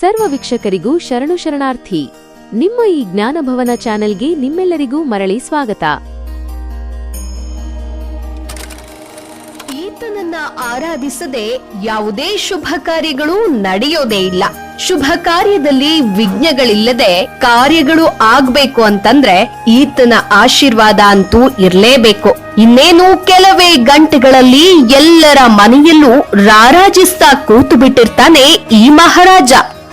ಸರ್ವ ವೀಕ್ಷಕರಿಗೂ ಶರಣು ಶರಣಾರ್ಥಿ. ನಿಮ್ಮ ಈ ಜ್ಞಾನಭವನ ಚಾನೆಲ್ಗೆ ನಿಮ್ಮೆಲ್ಲರಿಗೂ ಮರಳಿ ಸ್ವಾಗತ. ಈತನನ್ನ ಆರಾಧಿಸದೆ ಯಾವುದೇ ಶುಭ ಕಾರ್ಯಗಳು ನಡೆಯೋದೇ ಇಲ್ಲ. ಶುಭ ಕಾರ್ಯದಲ್ಲಿ ವಿಘ್ನಗಳಿಲ್ಲದೆ ಕಾರ್ಯಗಳು ಆಗ್ಬೇಕು ಅಂತಂದ್ರೆ ಈತನ ಆಶೀರ್ವಾದ ಅಂತೂ ಇರ್ಲೇಬೇಕು. ಇನ್ನೇನು ಕೆಲವೇ ಗಂಟೆಗಳಲ್ಲಿ ಎಲ್ಲರ ಮನೆಯಲ್ಲೂ ರಾರಾಜಿಸ್ತಾ ಕೂತು ಬಿಟ್ಟಿರ್ತಾನೆ ಈ ಮಹಾರಾಜ.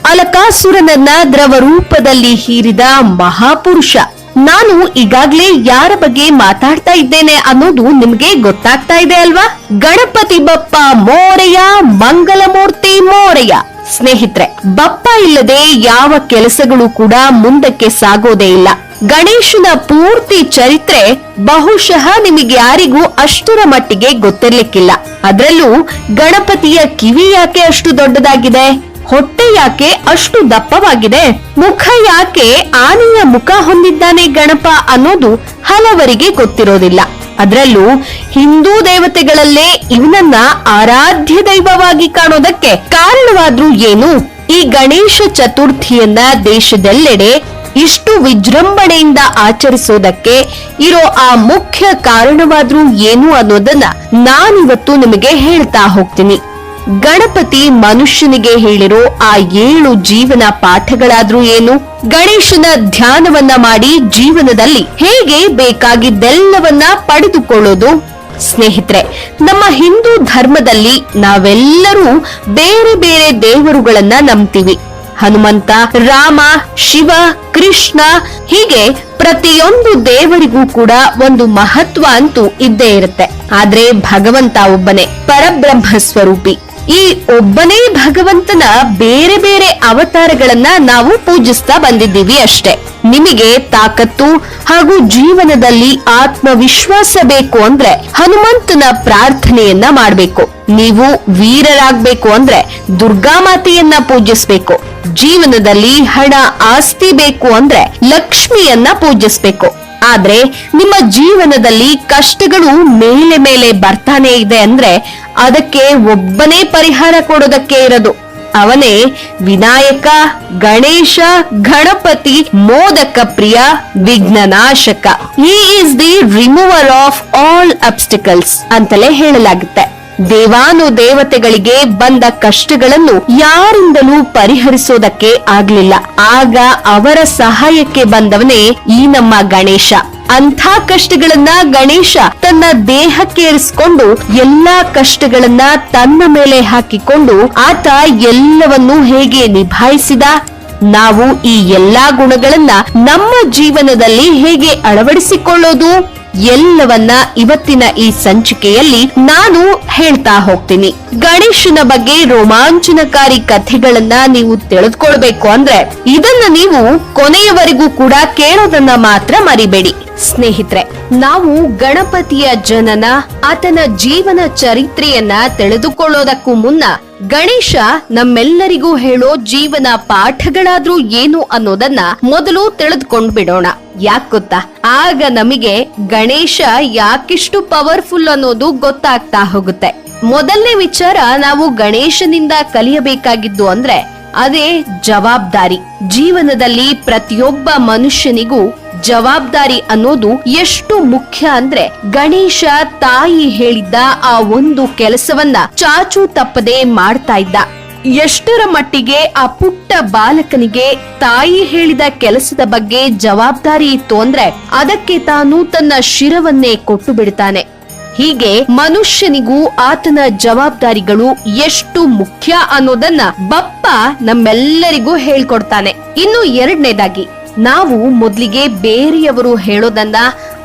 ಅಲಕಾಸುರನನ್ನ ದ್ರವ ರೂಪದಲ್ಲಿ ಹೀರಿದ ಮಹಾಪುರುಷ. ನಾನು ಈಗಾಗ್ಲೇ ಯಾರ ಬಗ್ಗೆ ಮಾತಾಡ್ತಾ ಇದ್ದೇನೆ ಅನ್ನೋದು ನಿಮ್ಗೆ ಗೊತ್ತಾಗ್ತಾ ಇದೆ ಅಲ್ವಾ? ಗಣಪತಿ ಬಪ್ಪ ಮೋರೆಯ, ಮಂಗಲಮೂರ್ತಿ ಮೋರೆಯ. ಸ್ನೇಹಿತರೆ, ಬಪ್ಪ ಇಲ್ಲದೆ ಯಾವ ಕೆಲಸಗಳು ಕೂಡ ಮುಂದಕ್ಕೆ ಸಾಗೋದೇ ಇಲ್ಲ. ಗಣೇಶನ ಪೂರ್ತಿ ಚರಿತ್ರೆ ಬಹುಶಃ ನಿಮಗೆ ಯಾರಿಗೂ ಅಷ್ಟರ ಮಟ್ಟಿಗೆ ಗೊತ್ತಿರ್ಲಿಕ್ಕಿಲ್ಲ. ಅದ್ರಲ್ಲೂ ಗಣಪತಿಯ ಕಿವಿ ಯಾಕೆ ಅಷ್ಟು ದೊಡ್ಡದಾಗಿದೆ? ಹೊಟ್ಟೆ ಯಾಕೆ ಅಷ್ಟು ದಪ್ಪವಾಗಿದೆ? ಮುಖ ಯಾಕೆ ಆನೆಯ ಮುಖ ಹೊಂದಿದ್ದಾನೆ ಗಣಪ ಅನ್ನೋದು ಹಲವರಿಗೆ ಗೊತ್ತಿರೋದಿಲ್ಲ. ಅದರಲ್ಲೂ ಹಿಂದೂ ದೇವತೆಗಳಲ್ಲೇ ಇವನನ್ನ ಆರಾಧ್ಯ ದೈವವಾಗಿ ಕಾಣೋದಕ್ಕೆ ಕಾರಣವಾದ್ರೂ ಏನು? ಈ ಗಣೇಶ ಚತುರ್ಥಿಯನ್ನ ದೇಶದೆಲ್ಲೆಡೆ ಇಷ್ಟು ವಿಜೃಂಭಣೆಯಿಂದ ಆಚರಿಸೋದಕ್ಕೆ ಇರೋ ಆ ಮುಖ್ಯ ಕಾರಣವಾದ್ರೂ ಏನು ಅನ್ನೋದನ್ನ ನಾನಿವತ್ತು ನಿಮಗೆ ಹೇಳ್ತಾ ಹೋಗ್ತೀನಿ. ಗಣಪತಿ ಮನುಷ್ಯನಿಗೆ ಹೇಳಿರೋ ಆ ಏಳು ಜೀವನ ಪಾಠಗಳಾದ್ರೂ ಏನು? ಗಣೇಶನ ಧ್ಯಾನವನ್ನ ಮಾಡಿ ಜೀವನದಲ್ಲಿ ಹೇಗೆ ಬೇಕಾಗಿದ್ದೆಲ್ಲವನ್ನ ಪಡೆದುಕೊಳ್ಳೋದು? ಸ್ನೇಹಿತರೆ, ನಮ್ಮ ಹಿಂದೂ ಧರ್ಮದಲ್ಲಿ ನಾವೆಲ್ಲರೂ ಬೇರೆ ಬೇರೆ ದೇವರುಗಳನ್ನ ನಂಬ್ತೀವಿ. ಹನುಮಂತ, ರಾಮ, ಶಿವ, ಕೃಷ್ಣ, ಹೀಗೆ ಪ್ರತಿಯೊಂದು ದೇವರಿಗೂ ಕೂಡ ಒಂದು ಮಹತ್ವ ಅಂತೂ ಇದ್ದೇ ಇರುತ್ತೆ. ಆದ್ರೆ ಭಗವಂತ ಒಬ್ಬನೇ, ಪರಬ್ರಹ್ಮ ಸ್ವರೂಪಿ. ಈ ಒಬ್ಬನೇ ಭಗವಂತನ ಬೇರೆ ಬೇರೆ ಅವತಾರಗಳನ್ನ ನಾವು ಪೂಜಿಸ್ತಾ ಬಂದಿದ್ದೀವಿ ಅಷ್ಟೇ. ನಿಮಗೆ ತಾಕತ್ತು ಹಾಗೂ ಜೀವನದಲ್ಲಿ ಆತ್ಮವಿಶ್ವಾಸ ಬೇಕು ಅಂದ್ರೆ ಹನುಮಂತನ ಪ್ರಾರ್ಥನೆಯನ್ನ ಮಾಡಬೇಕು. ನೀವು ವೀರರಾಗಬೇಕು ಅಂದ್ರೆ ದುರ್ಗಾಮಾತೆಯನ್ನ ಪೂಜಿಸ್ಬೇಕು. ಜೀವನದಲ್ಲಿ ಹಣ ಆಸ್ತಿ ಬೇಕು ಅಂದ್ರೆ ಲಕ್ಷ್ಮಿಯನ್ನ ಪೂಜಿಸ್ಬೇಕು. ಆದ್ರೆ ನಿಮ್ಮ ಜೀವನದಲ್ಲಿ ಕಷ್ಟಗಳು ಮೇಲೆ ಮೇಲೆ ಬರ್ತಾನೆ ಇದೆ ಅಂದ್ರೆ ಅದಕ್ಕೆ ಒಬ್ಬನೇ ಪರಿಹಾರ ಕೊಡೋದಕ್ಕೆ ಇರೋದು. ಅವನೇ ವಿನಾಯಕ, ಗಣೇಶ, ಗಣಪತಿ, ಮೋದಕ ಪ್ರಿಯ, ವಿಘ್ನನಾಶಕ. ಈ is the remover of all obstacles ಅಂತಲೇ ಹೇಳಲಾಗುತ್ತೆ. ದೇವಾನು ದೇವತೆಗಳಿಗೆ ಬಂದ ಕಷ್ಟಗಳನ್ನು ಯಾರಿಂದಲೂ ಪರಿಹರಿಸೋದಕ್ಕೆ ಆಗ್ಲಿಲ್ಲ. ಆಗ ಅವರ ಸಹಾಯಕ್ಕೆ ಬಂದವನೇ ಈ ನಮ್ಮ ಗಣೇಶ. ಅಂಥ ಕಷ್ಟಗಳನ್ನ ಗಣೇಶ ತನ್ನ ದೇಹಕ್ಕೆ ಇರಿಸಿಕೊಂಡು ಎಲ್ಲಾ ಕಷ್ಟಗಳನ್ನ ತನ್ನ ಮೇಲೆ ಹಾಕಿಕೊಂಡು ಆತ ಎಲ್ಲವನ್ನೂ ಹೇಗೆ ನಿಭಾಯಿಸಿದ? ನಾವು ಈ ಎಲ್ಲಾ ಗುಣಗಳನ್ನ ನಮ್ಮ ಜೀವನದಲ್ಲಿ ಹೇಗೆ ಅಳವಡಿಸಿಕೊಳ್ಳೋದು? ಎಲ್ಲವನ್ನ ಇವತ್ತಿನ ಈ ಸಂಚಿಕೆಯಲ್ಲಿ ನಾನು ಹೇಳ್ತಾ ಹೋಗ್ತೀನಿ. ಗಣೇಶನ ಬಗ್ಗೆ ರೋಮಾಂಚನಕಾರಿ ಕಥೆಗಳನ್ನ ನೀವು ತಿಳಿದುಕೊಳ್ಬೇಕು ಅಂದ್ರೆ ಇದನ್ನ ನೀವು ಕೊನೆಯವರೆಗೂ ಕೂಡ ಕೇಳೋದನ್ನ ಮಾತ್ರ ಮರಿಬೇಡಿ. ಸ್ನೇಹಿತರೆ, ನಾವು ಗಣಪತಿಯ ಜನನ, ಆತನ ಜೀವನ ಚರಿತ್ರೆಯನ್ನ ತಿಳಿದುಕೊಳ್ಳೋದಕ್ಕೂ ಮುನ್ನ ಗಣೇಶ ನಮ್ಮೆಲ್ಲರಿಗೂ ಹೇಳೋ ಜೀವನ ಪಾಠಗಳಾದ್ರೂ ಏನು ಅನ್ನೋದನ್ನ ಮೊದಲು ತಿಳಿದುಕೊಂಡ್ ಬಿಡೋಣ ಯಾಕ್ ಗೊತ್ತಾ? ಆಗ ನಮಗೆ ಗಣೇಶ ಯಾಕಿಷ್ಟು ಪವರ್ಫುಲ್ ಅನ್ನೋದು ಗೊತ್ತಾಗ್ತಾ ಹೋಗುತ್ತೆ. ಮೊದಲನೇ ವಿಚಾರ ನಾವು ಗಣೇಶನಿಂದ ಕಲಿಯಬೇಕಾಗಿದ್ದು ಅಂದ್ರೆ, ಅದೇ ಜವಾಬ್ದಾರಿ. ಜೀವನದಲ್ಲಿ ಪ್ರತಿಯೊಬ್ಬ ಮನುಷ್ಯನಿಗೂ ಜವಾಬ್ದಾರಿ ಅನ್ನೋದು ಎಷ್ಟು ಮುಖ್ಯ ಅಂದ್ರೆ ಗಣೇಶ ತಾಯಿ ಹೇಳಿದ್ದ ಆ ಒಂದು ಕೆಲಸವನ್ನ ಚಾಚು ತಪ್ಪದೆ ಮಾಡ್ತಾ ಇದ್ದ. ಎಷ್ಟರ ಮಟ್ಟಿಗೆ ಆ ಪುಟ್ಟ ಬಾಲಕನಿಗೆ ತಾಯಿ ಹೇಳಿದ ಕೆಲಸದ ಬಗ್ಗೆ ಜವಾಬ್ದಾರಿ ಇತ್ತು ಅಂದ್ರೆ ಅದಕ್ಕೆ ತಾನು ತನ್ನ ಶಿರವನ್ನೇ ಕೊಟ್ಟು ಬಿಡ್ತಾನೆ. ಹೀಗೆ ಮನುಷ್ಯನಿಗೂ ಆತನ ಜವಾಬ್ದಾರಿಗಳು ಎಷ್ಟು ಮುಖ್ಯ ಅನ್ನೋದನ್ನ ಬಪ್ಪ ನಮ್ಮೆಲ್ಲರಿಗೂ ಹೇಳ್ಕೊಡ್ತಾನೆ. ಇನ್ನು ಎರಡನೇದಾಗಿ ನಾವು ಮೊದಲಿಗೆ ಬೇರೆಯವರು ಹೇಳೋದನ್ನ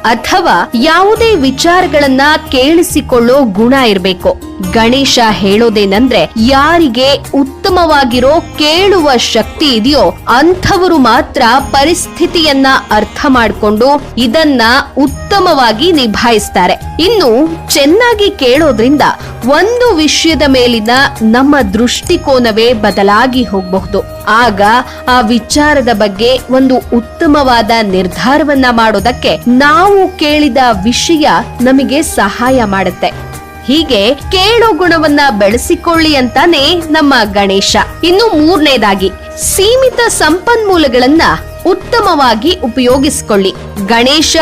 ಅಥವಾ ಯಾವುದೇ ವಿಚಾರಗಳನ್ನ ಕೇಳಿಸಿಕೊಳ್ಳೋ ಗುಣ ಇರಬೇಕು. ಗಣೇಶ ಹೇಳೋದೇನಂದ್ರೆ ಯಾರಿಗೆ ಉತ್ತಮವಾಗಿರೋ ಕೇಳುವ ಶಕ್ತಿ ಇದೆಯೋ ಅಂಥವರು ಮಾತ್ರ ಪರಿಸ್ಥಿತಿಯನ್ನ ಅರ್ಥ ಮಾಡ್ಕೊಂಡು ಇದನ್ನ ಉತ್ತಮವಾಗಿ ನಿಭಾಯಿಸ್ತಾರೆ. ಇನ್ನು ಚೆನ್ನಾಗಿ ಕೇಳೋದ್ರಿಂದ ಒಂದು ವಿಷಯದ ಮೇಲಿನ ನಮ್ಮ ದೃಷ್ಟಿಕೋನವೇ ಬದಲಾಗಿ ಹೋಗಬಹುದು. ಆಗ ಆ ವಿಚಾರದ ಬಗ್ಗೆ ಒಂದು ಉತ್ತಮವಾದ ನಿರ್ಧಾರವನ್ನ ಮಾಡೋದಕ್ಕೆ ನಾವು ಕೇಳಿದ ವಿಷಯ ನಮಗೆ ಸಹಾಯ ಮಾಡುತ್ತೆ. ಹೀಗೆ ಕೇಳೋ ಗುಣವನ್ನ ಬೆಳೆಸಿಕೊಳ್ಳಿ ಅಂತಾನೆ ನಮ್ಮ ಗಣೇಶ. ಇನ್ನು ಮೂರನೇದಾಗಿ, ಸೀಮಿತ ಸಂಪನ್ಮೂಲಗಳನ್ನ ಉತ್ತಮವಾಗಿ ಉಪಯೋಗಿಸಿಕೊಳ್ಳಿ. ಗಣೇಶ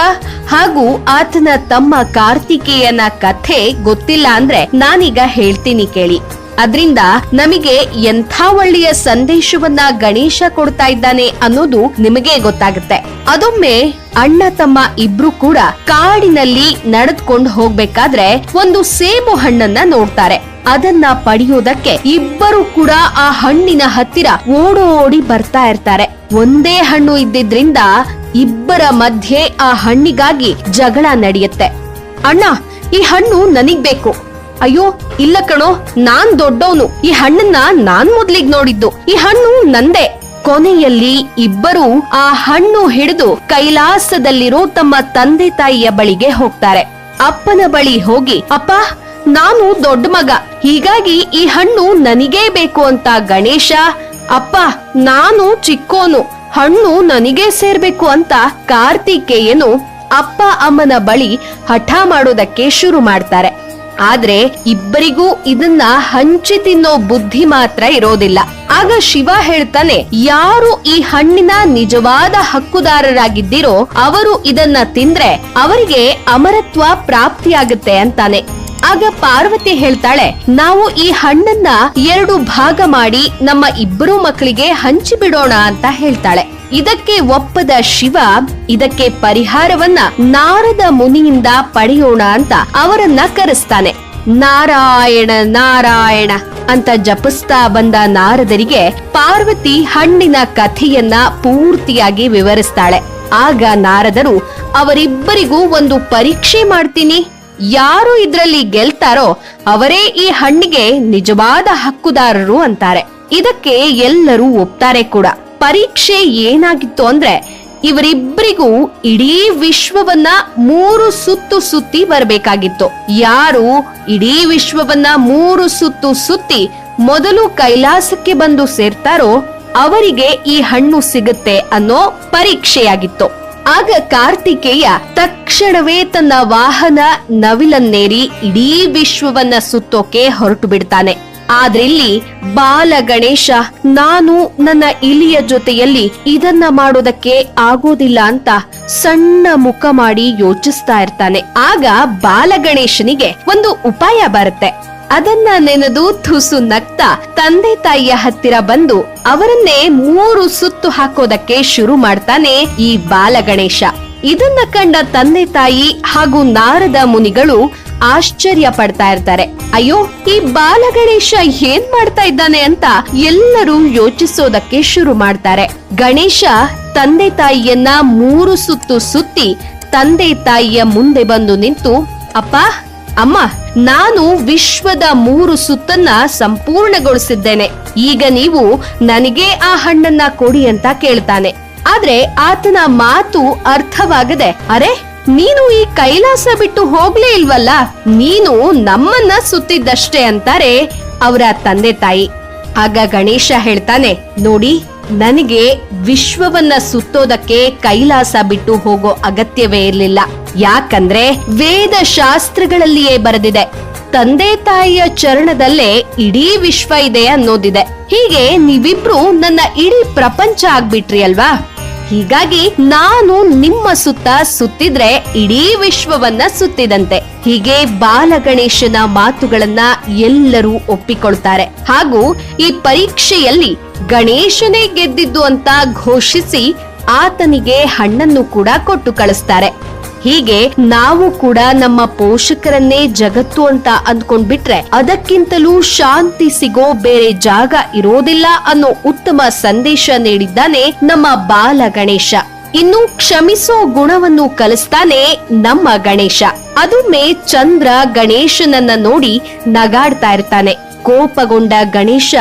ಹಾಗೂ ಆತನ ತಮ್ಮ ಕಾರ್ತಿಕೇಯನ ಕಥೆ ಗೊತ್ತಿಲ್ಲ ಅಂದ್ರೆ ನಾನೀಗ ಹೇಳ್ತೀನಿ ಕೇಳಿ. ಅದ್ರಿಂದ ನಮಗೆ ಎಂಥ ಒಳ್ಳೆಯ ಸಂದೇಶವನ್ನ ಗಣೇಶ ಕೊಡ್ತಾ ಇದ್ದಾನೆ ಅನ್ನೋದು ನಿಮಗೆ ಗೊತ್ತಾಗುತ್ತೆ. ಅದೊಮ್ಮೆ ಅಣ್ಣ ತಮ್ಮ ಇಬ್ರು ಕೂಡ ಕಾಡಿನಲ್ಲಿ ನಡೆದುಕೊಂಡು ಹೋಗ್ಬೇಕಾದ್ರೆ ಒಂದು ಸೇಬು ಹಣ್ಣನ್ನ ನೋಡ್ತಾರೆ. ಅದನ್ನ ಪಡೆಯೋದಕ್ಕೆ ಇಬ್ಬರು ಕೂಡ ಆ ಹಣ್ಣಿನ ಹತ್ತಿರ ಓಡೋಡಿ ಬರ್ತಾ ಇರ್ತಾರೆ. ಒಂದೇ ಹಣ್ಣು ಇದ್ದಿದ್ರಿಂದ ಇಬ್ಬರ ಮಧ್ಯೆ ಆ ಹಣ್ಣಿಗಾಗಿ ಜಗಳ ನಡೆಯುತ್ತೆ. ಅಣ್ಣ, ಈ ಹಣ್ಣು ನನಗ್ ಬೇಕು. ಅಯ್ಯೋ, ಇಲ್ಲ ಕಣೋ, ನಾನ್ ದೊಡ್ಡವನು. ಈ ಹಣ್ಣನ್ನ ನಾನ್ ಮೊದ್ಲಿಗ್ ನೋಡಿದ್ದು. ಈ ಹಣ್ಣು ನಂದೇ. ಕೊನೆಯಲ್ಲಿ ಇಬ್ಬರು ಆ ಹಣ್ಣು ಹಿಡಿದು ಕೈಲಾಸದಲ್ಲಿರೋ ತಮ್ಮ ತಂದೆ ತಾಯಿಯ ಬಳಿಗೆ ಹೋಗ್ತಾರೆ. ಅಪ್ಪನ ಬಳಿ ಹೋಗಿ, ಅಪ್ಪ, ನಾನು ದೊಡ್ಡ ಮಗ. ಹೀಗಾಗಿ ಈ ಹಣ್ಣು ನನಗೇ ಬೇಕು ಅಂತ ಗಣೇಶ, ಅಪ್ಪ, ನಾನು ಚಿಕ್ಕೋನು. ಹಣ್ಣು ನನಗೇ ಸೇರ್ಬೇಕು ಅಂತ ಕಾರ್ತಿಕೇಯನು ಅಪ್ಪ, ಅಮ್ಮನ ಬಳಿ ಹಠ ಮಾಡೋದಕ್ಕೆ ಶುರು ಮಾಡ್ತಾರೆ. ಆದ್ರೆ ಇಬ್ಬರಿಗೂ ಇದನ್ನ ಹಂಚಿ ತಿನ್ನೋ ಬುದ್ಧಿ ಮಾತ್ರ ಇರೋದಿಲ್ಲ. ಆಗ ಶಿವ ಹೇಳ್ತಾನೆ, ಯಾರು ಈ ಹಣ್ಣಿನ ನಿಜವಾದ ಹಕ್ಕುದಾರರಾಗಿದ್ದೀರೋ ಅವರು ಇದನ್ನ ತಿಂದ್ರೆ ಅವರಿಗೆ ಅಮರತ್ವ ಪ್ರಾಪ್ತಿಯಾಗುತ್ತೆ ಅಂತಾನೆ. ಆಗ ಪಾರ್ವತಿ ಹೇಳ್ತಾಳೆ, ನಾವು ಈ ಹಣ್ಣನ್ನ ಎರಡು ಭಾಗ ಮಾಡಿ ನಮ್ಮ ಇಬ್ಬರು ಮಕ್ಕಳಿಗೆ ಹಂಚಿ ಬಿಡೋಣ ಅಂತ ಹೇಳ್ತಾಳೆ. ಇದಕ್ಕೆ ಒಪ್ಪದ ಶಿವ, ಇದಕ್ಕೆ ಪರಿಹಾರವನ್ನ ನಾರದ ಮುನಿಯಿಂದ ಪಡೆಯೋಣ ಅಂತ ಅವರನ್ನ ಕರೆಸ್ತಾನೆ. ನಾರಾಯಣ ನಾರಾಯಣ ಅಂತ ಜಪಿಸ್ತಾ ಬಂದ ನಾರದರಿಗೆ ಪಾರ್ವತಿ ಹಣ್ಣಿನ ಕಥೆಯನ್ನ ಪೂರ್ತಿಯಾಗಿ ವಿವರಿಸ್ತಾಳೆ. ಆಗ ನಾರದರು, ಅವರಿಬ್ಬರಿಗೂ ಒಂದು ಪರೀಕ್ಷೆ ಮಾಡ್ತೀನಿ. ಯಾರು ಇದ್ರಲ್ಲಿ ಗೆಲ್ತಾರೋ ಅವರೇ ಈ ಹಣ್ಣಿಗೆ ನಿಜವಾದ ಹಕ್ಕುದಾರರು ಅಂತಾರೆ. ಇದಕ್ಕೆ ಎಲ್ಲರೂ ಒಪ್ತಾರೆ ಕೂಡ. ಪರೀಕ್ಷೆ ಏನಾಗಿತ್ತು ಅಂದ್ರೆ ಇವರಿಬ್ಬರಿಗೂ ಇಡೀ ವಿಶ್ವವನ್ನ ಮೂರು ಸುತ್ತು ಸುತ್ತಿ ಬರಬೇಕಾಗಿತ್ತು. ಯಾರು ಇಡೀ ವಿಶ್ವವನ್ನ ಮೂರು ಸುತ್ತು ಸುತ್ತಿ ಮೊದಲು ಕೈಲಾಸಕ್ಕೆ ಬಂದು ಸೇರ್ತಾರೋ ಅವರಿಗೆ ಈ ಹಣ್ಣು ಸಿಗುತ್ತೆ ಅನ್ನೋ ಪರೀಕ್ಷೆಯಾಗಿತ್ತು. ಆಗ ಕಾರ್ತಿಕೇಯ ತಕ್ಷಣವೇ ತನ್ನ ವಾಹನ ನವಿಲನ್ನೇರಿ ಇಡೀ ವಿಶ್ವವನ್ನ ಸುತ್ತೋಕೆ ಹೊರಟು ಬಿಡ್ತಾನೆ. ಆದ್ರಿಲ್ಲಿ, ಬಾಲ ಗಣೇಶ, ನಾನು ನನ್ನ ಇಲಿಯ ಜೊತೆಯಲ್ಲಿ ಇದನ್ನ ಮಾಡೋದಕ್ಕೆ ಆಗೋದಿಲ್ಲ ಅಂತ ಸಣ್ಣ ಮುಖ ಮಾಡಿ ಯೋಚಿಸ್ತಾ ಇರ್ತಾನೆ. ಆಗ ಬಾಲ ಗಣೇಶನಿಗೆ ಒಂದು ಉಪಾಯ ಬರುತ್ತೆ. ಅದನ್ನ ನೆನೆದು ತುಸು ನಗ್ತಾ ತಂದೆ ತಾಯಿಯ ಹತ್ತಿರ ಬಂದು ಅವರನ್ನೇ ಮೂರು ಸುತ್ತು ಹಾಕೋದಕ್ಕೆ ಶುರು ಮಾಡ್ತಾನೆ ಈ ಬಾಲ ಗಣೇಶ. ಇದನ್ನ ಕಂಡ ತಂದೆ ತಾಯಿ ಹಾಗೂ ನಾರದ ಮುನಿಗಳು ಆಶ್ಚರ್ಯ ಪಡ್ತಾ ಇರ್ತಾರೆ. ಅಯ್ಯೋ, ಈ ಬಾಲ ಗಣೇಶ ಏನ್ ಮಾಡ್ತಾ ಇದ್ದಾನೆ ಅಂತ ಎಲ್ಲರೂ ಯೋಚಿಸೋದಕ್ಕೆ ಶುರು ಮಾಡ್ತಾರೆ. ಗಣೇಶ ತಂದೆ ತಾಯಿಯನ್ನ ಮೂರು ಸುತ್ತು ಸುತ್ತಿ ತಂದೆ ತಾಯಿಯ ಮುಂದೆ ಬಂದು ನಿಂತು, ಅಪ್ಪ, ಅಮ್ಮ, ನಾನು ವಿಶ್ವದ ಮೂರು ಸುತ್ತನ್ನ ಸಂಪೂರ್ಣಗೊಳಿಸಿದ್ದೇನೆ. ಈಗ ನೀವು ನನಗೆ ಆ ಹಣ್ಣನ್ನ ಕೊಡಿ ಅಂತ ಕೇಳ್ತಾನೆ. ಆದ್ರೆ ಆತನ ಮಾತು ಅರ್ಥವಾಗದೆ, ಅರೆ ನೀನು ಈ ಕೈಲಾಸ ಬಿಟ್ಟು ಹೋಗ್ಲೇ ಇಲ್ವಲ್ಲ? ನೀನು ನಮ್ಮನ್ನ ಸುತ್ತಿದ್ದಷ್ಟೇ ಅಂತಾರೆ ಅವರ ತಂದೆ ತಾಯಿ. ಆಗ ಗಣೇಶ ಹೇಳ್ತಾನೆ, ನೋಡಿ, ನನಗೆ ವಿಶ್ವವನ್ನ ಸುತ್ತೋದಕ್ಕೆ ಕೈಲಾಸ ಬಿಟ್ಟು ಹೋಗೋ ಅಗತ್ಯವೇ ಇರಲಿಲ್ಲ. ಯಾಕಂದ್ರೆ ವೇದ ಶಾಸ್ತ್ರಗಳಲ್ಲಿಯೇ ಬರೆದಿದೆ, ತಂದೆ ತಾಯಿಯ ಚರಣದಲ್ಲೇ ಇಡೀ ವಿಶ್ವ ಇದೆ ಅನ್ನೋದಿದೆ. ಹೀಗೆ ನೀವಿಬ್ರು ನನ್ನ ಇಡೀ ಪ್ರಪಂಚ ಆಗ್ಬಿಟ್ರಿ ಅಲ್ವಾ? ಹೀಗಾಗಿ ನಾನು ನಿಮ್ಮ ಸುತ್ತ ಸುತ್ತಿದ್ರೆ ಇಡೀ ವಿಶ್ವವನ್ನ ಸುತ್ತಿದಂತೆ. ಹೀಗೆ ಬಾಲಗಣೇಶನ ಮಾತುಗಳನ್ನ ಎಲ್ಲರೂ ಒಪ್ಪಿಕೊಳ್ತಾರೆ. ಹಾಗೂ ಈ ಪರೀಕ್ಷೆಯಲ್ಲಿ ಗಣೇಶನೇ ಗೆದ್ದಿದ್ದು ಅಂತ ಘೋಷಿಸಿ ಆತನಿಗೆ ಹಣ್ಣನ್ನು ಕೂಡ ಕೊಟ್ಟು ಕಳಿಸ್ತಾರೆ. ಹೀಗೆ ನಾವು ಕೂಡ ನಮ್ಮ ಪೋಷಕರನ್ನೇ ಜಗತ್ತು ಅಂತ ಅಂದ್ಕೊಂಡ್ಬಿಟ್ರೆ ಅದಕ್ಕಿಂತಲೂ ಶಾಂತಿ ಸಿಗೋ ಬೇರೆ ಜಾಗ ಇರೋದಿಲ್ಲ ಅನ್ನೋ ಉತ್ತಮ ಸಂದೇಶ ನೀಡಿದ್ದಾನೆ ನಮ್ಮ ಬಾಲ ಗಣೇಶ. ಇನ್ನು ಕ್ಷಮಿಸೋ ಗುಣವನ್ನು ಕಲಿಸ್ತಾನೆ ನಮ್ಮ ಗಣೇಶ. ಅದೊಮ್ಮೆ ಚಂದ್ರ ಗಣೇಶನನ್ನ ನೋಡಿ ನಗಾಡ್ತಾ ಇರ್ತಾನೆ. ಕೋಪಗೊಂಡ ಗಣೇಶ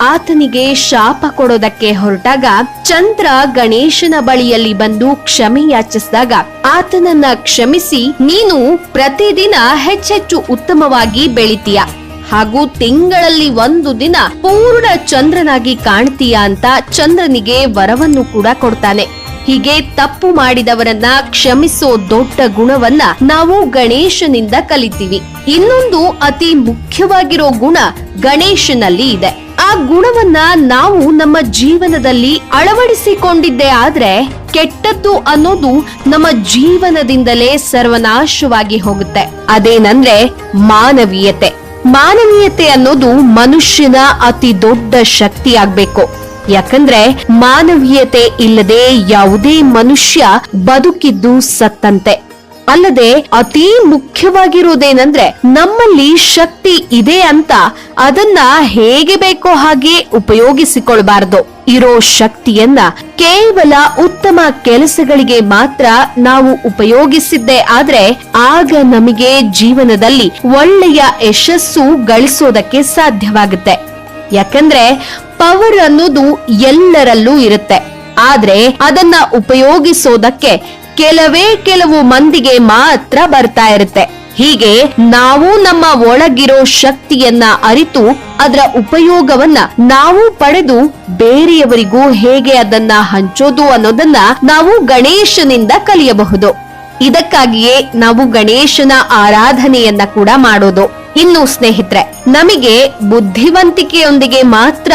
ಆತನಿಗೆ ಶಾಪ ಕೊಡೋದಕ್ಕೆ ಹೊರಟಾಗ ಚಂದ್ರ ಗಣೇಶನ ಬಳಿಯಲ್ಲಿ ಬಂದು ಕ್ಷಮೆ ಯಾಚಿಸಿದಾಗ ಆತನನ್ನ ಕ್ಷಮಿಸಿ, ನೀನು ಪ್ರತಿದಿನ ಹೆಚ್ಚೆಚ್ಚು ಉತ್ತಮವಾಗಿ ಬೆಳಿತೀಯ. ಹಾಗೂ ತಿಂಗಳಲ್ಲಿ ಒಂದು ದಿನ ಪೂರ್ಣ ಚಂದ್ರನಾಗಿ ಕಾಣ್ತೀಯ ಅಂತ ಚಂದ್ರನಿಗೆ ವರವನ್ನು ಕೂಡ ಕೊಡ್ತಾನೆ. ಹೀಗೆ ತಪ್ಪು ಮಾಡಿದವರನ್ನ ಕ್ಷಮಿಸೋ ದೊಡ್ಡ ಗುಣವನ್ನ ನಾವು ಗಣೇಶನಿಂದ ಕಲಿತೀವಿ. ಇನ್ನೊಂದು ಅತಿ ಮುಖ್ಯವಾಗಿರೋ ಗುಣ ಗಣೇಶನಲ್ಲಿ ಇದೆ. ಆ ಗುಣವನ್ನ ನಾವು ನಮ್ಮ ಜೀವನದಲ್ಲಿ ಅಳವಡಿಸಿಕೊಂಡಿದ್ದೇ ಆದ್ರೆ ಕೆಟ್ಟದ್ದು ಅನ್ನೋದು ನಮ್ಮ ಜೀವನದಿಂದಲೇ ಸರ್ವನಾಶವಾಗಿ ಹೋಗುತ್ತೆ. ಅದೇನಂದ್ರೆ ಮಾನವೀಯತೆ. ಮಾನವೀಯತೆ ಅನ್ನೋದು ಮನುಷ್ಯನ ಅತಿ ದೊಡ್ಡ ಶಕ್ತಿಯಾಗ್ಬೇಕು ಯಾಕಂದ್ರೆ ಮಾನವೀಯತೆ ಇಲ್ಲದೆ ಯಾವುದೇ ಮನುಷ್ಯ ಬದುಕಿದ್ದು ಸತ್ತಂತೆ. ಅಲ್ಲದೆ ಅತಿ ಮುಖ್ಯವಾಗಿರುವುದೇನೆಂದ್ರೆ ನಮ್ಮಲ್ಲಿ ಶಕ್ತಿ ಇದೆ ಅಂತ ಅದನ್ನ ಹೇಗೆ ಬೇಕೋ ಹಾಗೆ ಉಪಯೋಗಿಸಿಕೊಳ್ಬಾರ್ದು. ಇರೋ ಶಕ್ತಿಯನ್ನ ಕೇವಲ ಉತ್ತಮ ಕೆಲಸಗಳಿಗೆ ಮಾತ್ರ ನಾವು ಉಪಯೋಗಿಸಿದ್ದೇ ಆದ್ರೆ ಆಗ ನಮಗೆ ಜೀವನದಲ್ಲಿ ಒಳ್ಳೆಯ ಯಶಸ್ಸು ಗಳಿಸೋದಕ್ಕೆ ಸಾಧ್ಯವಾಗುತ್ತೆ. ಯಾಕಂದ್ರೆ ಪವರ್ ಅನ್ನೋದು ಎಲ್ಲರಲ್ಲೂ ಇರುತ್ತೆ. ಆದ್ರೆ ಅದನ್ನ ಉಪಯೋಗಿಸೋದಕ್ಕೆ ಕೆಲವೇ ಕೆಲವು ಮಂದಿಗೆ ಮಾತ್ರ ಬರ್ತಾ ಇರುತ್ತೆ. ಹೀಗೆ ನಾವು ನಮ್ಮ ಒಳಗಿರೋ ಶಕ್ತಿಯನ್ನ ಅರಿತು ಅದರ ಉಪಯೋಗವನ್ನ ನಾವು ಪಡೆದು ಬೇರೆಯವರಿಗೂ ಹೇಗೆ ಅದನ್ನ ಹಂಚೋದು ಅನ್ನೋದನ್ನ ನಾವು ಗಣೇಶನಿಂದ ಕಲಿಯಬಹುದು. ಇದಕ್ಕಾಗಿಯೇ ನಾವು ಗಣೇಶನ ಆರಾಧನೆಯನ್ನ ಕೂಡ ಮಾಡೋದು. ಇನ್ನು ಸ್ನೇಹಿತರೆ, ನಮಗೆ ಬುದ್ಧಿವಂತಿಕೆಯೊಂದಿಗೆ ಮಾತ್ರ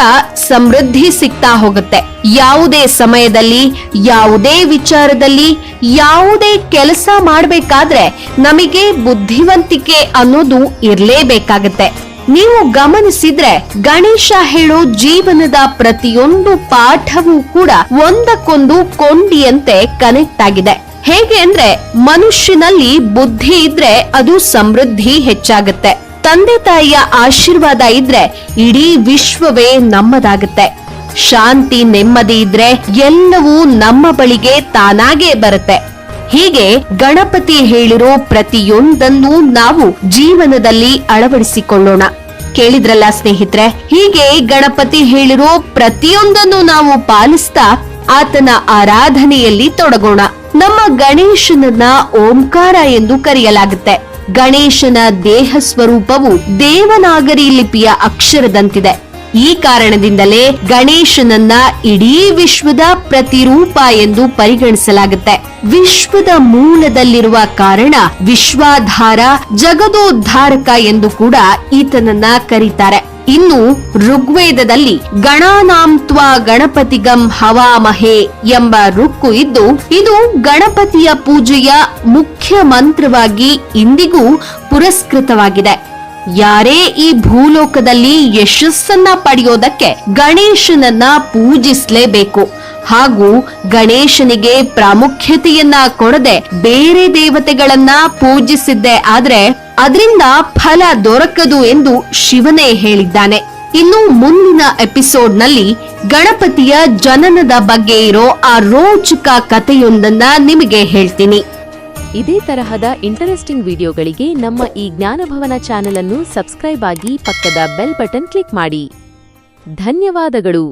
ಸಮೃದ್ಧಿ ಸಿಗ್ತಾ ಹೋಗುತ್ತೆ. ಯಾವುದೇ ಸಮಯದಲ್ಲಿ, ಯಾವುದೇ ವಿಚಾರದಲ್ಲಿ, ಯಾವುದೇ ಕೆಲಸ ಮಾಡಬೇಕಾದ್ರೆ ನಮಗೆ ಬುದ್ಧಿವಂತಿಕೆ ಅನ್ನೋದು ಇರ್ಲೇಬೇಕಾಗತ್ತೆ. ನೀವು ಗಮನಿಸಿದ್ರೆ ಗಣೇಶ ಹೇಳೋ ಜೀವನದ ಪ್ರತಿಯೊಂದು ಪಾಠವೂ ಕೂಡ ಒಂದಕ್ಕೊಂದು ಕೊಂಡಿಯಂತೆ ಕನೆಕ್ಟ್ ಆಗಿದೆ. ಹೇಗೆ ಅಂದ್ರೆ ಮನುಷ್ಯನಲ್ಲಿ ಬುದ್ಧಿ ಇದ್ರೆ ಅದು ಸಮೃದ್ಧಿ ಹೆಚ್ಚಾಗುತ್ತೆ. ತಂದೆ ತಾಯಿಯ ಆಶೀರ್ವಾದ ಇದ್ರೆ ಇಡೀ ವಿಶ್ವವೇ ನಮ್ಮದಾಗುತ್ತೆ. ಶಾಂತಿ ನೆಮ್ಮದಿ ಇದ್ರೆ ಎಲ್ಲವೂ ನಮ್ಮ ಬಳಿಗೆ ತಾನಾಗೇ ಬರುತ್ತೆ. ಹೀಗೆ ಗಣಪತಿ ಹೇಳಿರೋ ಪ್ರತಿಯೊಂದನ್ನು ನಾವು ಜೀವನದಲ್ಲಿ ಅಳವಡಿಸಿಕೊಳ್ಳೋಣ. ಕೇಳಿದ್ರಲ್ಲ ಸ್ನೇಹಿತರೆ, ಹೀಗೆ ಗಣಪತಿ ಹೇಳಿರೋ ಪ್ರತಿಯೊಂದನ್ನು ನಾವು ಪಾಲಿಸ್ತಾ ಆತನ ಆರಾಧನೆಯಲ್ಲಿ ತೊಡಗೋಣ. ನಮ್ಮ ಗಣೇಶನನ್ನ ಓಂಕಾರ ಎಂದು ಕರೆಯಲಾಗುತ್ತೆ. ಗಣೇಶನ ದೇಹ ಸ್ವರೂಪವು ದೇವನಾಗರಿ ಲಿಪಿಯ ಅಕ್ಷರದಂತಿದೆ. ಈ ಕಾರಣದಿಂದಲೇ ಗಣೇಶನನ್ನ ಇಡೀ ವಿಶ್ವದ ಪ್ರತಿರೂಪ ಎಂದು ಪರಿಗಣಿಸಲಾಗುತ್ತೆ. ವಿಶ್ವದ ಮೂಲದಲ್ಲಿರುವ ಕಾರಣ ವಿಶ್ವಾಧಾರ, ಜಗದೋದ್ಧಾರಕ ಎಂದು ಕೂಡ ಈತನನ್ನ ಕರೀತಾರೆ. ಇನ್ನು ಋಗ್ವೇದದಲ್ಲಿ ಗಣಾನಾಂತ್ವ ಗಣಪತಿಗಂ ಹವಾಮಹೆ ಎಂಬ ರುಕ್ಕು ಇದ್ದು, ಇದು ಗಣಪತಿಯ ಪೂಜೆಯ ಮುಖ್ಯ ಮಂತ್ರವಾಗಿ ಇಂದಿಗೂ ಪುರಸ್ಕೃತವಾಗಿದೆ. ಯಾರೇ ಈ ಭೂಲೋಕದಲ್ಲಿ ಯಶಸ್ಸನ್ನ ಪಡೆಯೋದಕ್ಕೆ ಗಣೇಶನನ್ನ ಪೂಜಿಸಲೇಬೇಕು. ಹಾಗೂ ಗಣೇಶನಿಗೆ ಪ್ರಾಮುಖ್ಯತೆಯನ್ನ ಕೊಡದೆ ಬೇರೆ ದೇವತೆಗಳನ್ನ ಪೂಜಿಸಿದ್ದೆ ಆದ್ರೆ ಅದರಿಂದ ಫಲ ದೊರಕದು ಎಂದು ಶಿವನೇ ಹೇಳಿದ್ದಾನೆ. ಇನ್ನು ಮುಂದಿನ ಎಪಿಸೋಡ್ನಲ್ಲಿ ಗಣಪತಿಯ ಜನನದ ಬಗ್ಗೆ ಇರೋ ಆ ರೋಚಕ ಕಥೆಯೊಂದನ್ನ ನಿಮಗೆ ಹೇಳ್ತೀನಿ. ಇದೇ ತರಹದ ಇಂಟರೆಸ್ಟಿಂಗ್ ವಿಡಿಯೋಗಳಿಗೆ ನಮ್ಮ ಈ ಜ್ಞಾನಭವನ ಚಾನೆಲ್ ಅನ್ನು ಸಬ್ಸ್ಕ್ರೈಬ್ ಆಗಿ ಪಕ್ಕದ ಬೆಲ್ ಬಟನ್ ಕ್ಲಿಕ್ ಮಾಡಿ. ಧನ್ಯವಾದಗಳು.